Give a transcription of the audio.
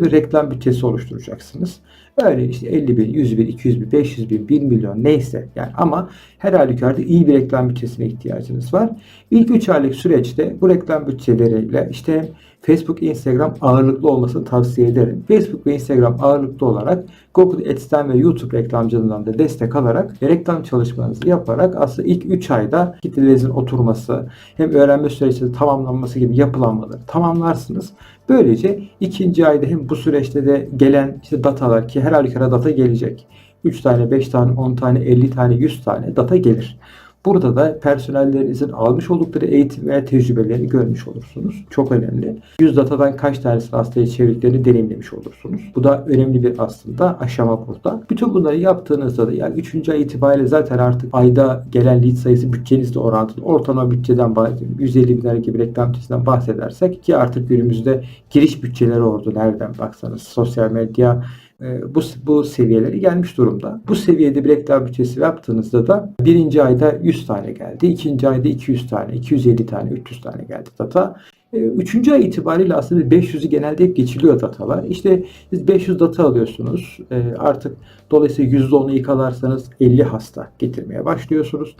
bir reklam bütçesi oluşturacaksınız. Öyle işte 50 bin, 100 bin, 200 bin, 500 bin, 1 milyon neyse yani ama her halükarda iyi bir reklam bütçesine ihtiyacınız var. İlk 3 aylık süreçte bu reklam bütçeleriyle işte Facebook, Instagram ağırlıklı olmasını tavsiye ederim. Facebook ve Instagram ağırlıklı olarak Google Ads'ten ve YouTube reklamcılığından da destek alarak reklam çalışmanızı yaparak aslında ilk 3 ayda kitlelerinizin oturması hem öğrenme sürecinde tamamlanması gibi yapılanmaları tamamlarsınız. Böylece ikinci ayda hem bu süreçte de gelen işte datalar ki her halükarda data gelecek. 3 tane, 5 tane, 10 tane, 50 tane, 100 tane data gelir. Burada da personellerinizin almış oldukları eğitim veya tecrübelerini görmüş olursunuz. Çok önemli. 100 datadan kaç tanesini hastaya çevirdiklerini deneyimlemiş olursunuz. Bu da önemli bir aslında aşama burada. Bütün bunları yaptığınızda da yani 3. ay itibariyle zaten artık ayda gelen lead sayısı bütçenizle orantılı. Ortalama bütçeden bahsediyorum. 150 binler gibi reklam bütçesinden bahsedersek ki artık günümüzde giriş bütçeleri oldu. Nereden baksanız sosyal medya, bu, bu seviyeleri gelmiş durumda. Bu seviyede reklam bütçesi yaptığınızda da birinci ayda 100 tane geldi. ikinci ayda 200 tane, 250 tane, 300 tane geldi data. E, Üçüncü ay itibariyle aslında 500'ü genelde hep geçiliyor datalar. İşte siz 500 data alıyorsunuz. E, Artık dolayısıyla %10'u yıkalarsanız 50 hasta getirmeye başlıyorsunuz.